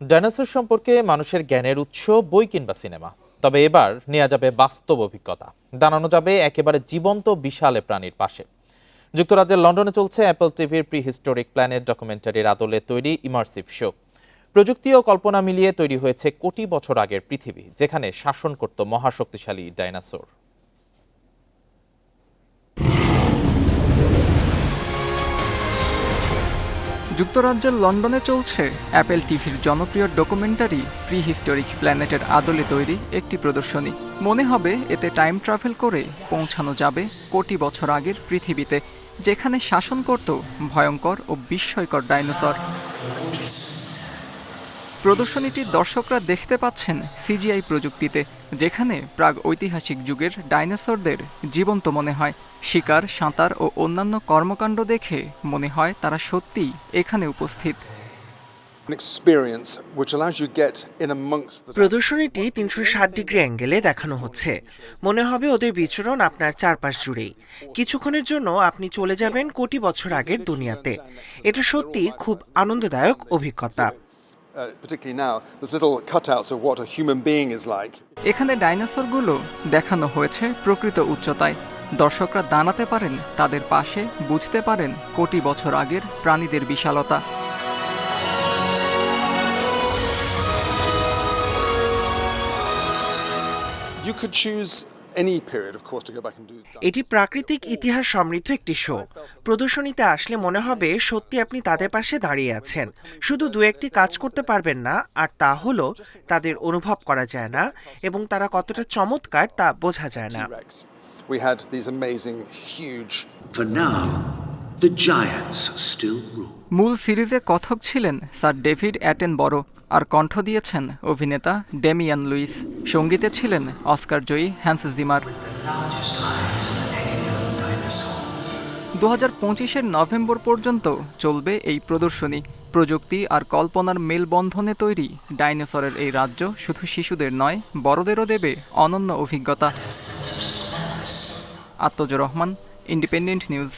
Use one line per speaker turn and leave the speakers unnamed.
Dinosaur সম্পর্কে মানুষের জ্ঞানের উৎস বই কিংবা সিনেমা। তবে এবার নেওয়া যাবে বাস্তব অভিজ্ঞতা। দাঁড়ানো যাবে একেবারে জীবন্ত বিশালে প্রাণীর পাশে। যুক্তরাজ্যের লন্ডনে চলছে অ্যাপল টিভির প্রি হিস্টোরিক প্ল্যানেট ডকুমেন্টারির আদলে তৈরি ইমার্সিভ শো প্রযুক্তি ও কল্পনা মিলিয়ে তৈরি হয়েছে কোটি বছর আগের পৃথিবী, যেখানে শাসন করত মহাশক্তিশালী ডাইনোসর।
যুক্তরাজ্যের লন্ডনে চলছে অ্যাপেল টিভির জনপ্রিয় ডকুমেন্টারি প্রি হিস্টোরিক প্ল্যানেটের আদলে তৈরি একটি প্রদর্শনী। মনে হবে এতে টাইম ট্রাভেল করে পৌঁছানো যাবে কোটি বছর আগের পৃথিবীতে, যেখানে শাসন করত ভয়ঙ্কর ও বিস্ময়কর ডাইনোসর। প্রদর্শনীটির দর্শকরা দেখতে পাচ্ছেন সিজিআই প্রযুক্তিতে যেখানে প্রাগ ঐতিহাসিক যুগের ডাইনোসরদের জীবন্ত মনে হয়। শিকার সাঁতার ও অন্যান্য কর্মকাণ্ড দেখে মনে হয় তারা সত্যিই এখানে উপস্থিত।
An experience which allows you to get in amongst the
প্রদর্শনীটি তিনশো ষাট ডিগ্রি অ্যাঙ্গেলে দেখানো হচ্ছে। মনে হবে ওদের বিচরণ আপনার চারপাশ জুড়েই। কিছুক্ষণের জন্য আপনি চলে যাবেন কোটি বছর আগের দুনিয়াতে। এটা সত্যি খুব আনন্দদায়ক অভিজ্ঞতা।
এখানে ডাইনোসরগুলো দেখানো হয়েছে প্রকৃত উচ্চতায়। দর্শকরা দাঁড়াতে পারেন তাদের পাশে বুঝতে পারেন কোটি বছর আগের প্রাণীদের বিশালতা।
You could choose any period of course to go back and do
এটি প্রাকৃতিক ইতিহাস সমৃদ্ধ একটি শো। প্রদর্শনীতে আসলে মনে হবে সত্যি আপনি তাদের পাশে দাঁড়িয়ে আছেন। শুধু দু একটি কাজ করতে পারবেন না আর তা হলো তাদের অনুভব করা যায় না এবং তারা কতটা চমৎকার তা বোঝা যায় না।
We had these amazing huge
For now,
মূল সিরিজে কথক ছিলেন স্যার ডেভিড অ্যাটেন বড় আর কণ্ঠ দিয়েছেন অভিনেতা ডেমিয়ান লুইস। সঙ্গীতে ছিলেন অস্কার জয়ী হ্যান্স জিমার। দু হাজার পঁচিশের নভেম্বর পর্যন্ত চলবে এই প্রদর্শনী। প্রযুক্তি আর কল্পনার মেলবন্ধনে তৈরি। ডাইনোসরের এই রাজ্য শুধু শিশুদের নয়, বড়দেরও দেবে অনন্য অভিজ্ঞতা। Atmaj Rahman, independent news.